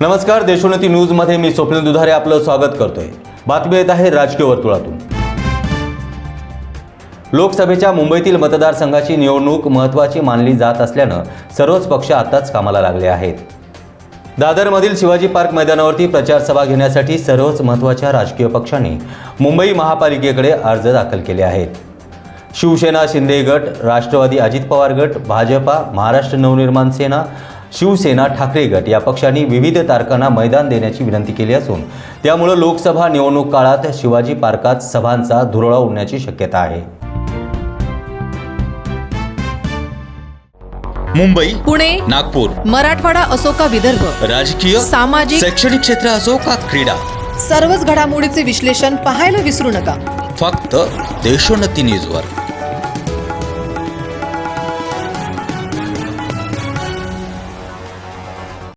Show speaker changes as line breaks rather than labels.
नमस्कार देशोन्नती न्यूजमध्ये मी स्वप्न दुधारे आपलं स्वागत करतोय. बातमी येत आहे राजकीय वर्तुळातून. लोकसभेच्या मुंबईतील मतदारसंघाची निवडणूक महत्त्वाची मानली जात असल्यानं सर्वच पक्ष आताच कामाला लागले आहेत. दादरमधील शिवाजी पार्क मैदानावरती प्रचार सभा घेण्यासाठी सर्वच महत्त्वाच्या राजकीय पक्षांनी मुंबई महापालिकेकडे अर्ज दाखल केले आहेत. शिवसेना शिंदे गट राष्ट्रवादी अजित पवार गट भाजपा महाराष्ट्र नवनिर्माण सेना शिवसेना ठाकरे गट या पक्षांनी विविध तारखांना मैदान देण्याची विनंती केली असून त्यामुळं लोकसभा निवडणूक काळात शिवाजी पार्कात सभांचा धुरळा उडण्याची शक्यता आहे.
मुंबई
पुणे
नागपूर
मराठवाडा असो का विदर्भ
राजकीय
सामाजिक
शैक्षणिक क्षेत्र असो का क्रीडा
सर्वच घडामोडीचे विश्लेषण पाहायला विसरू नका.
फक्त देशोन्नती न्यूजवर.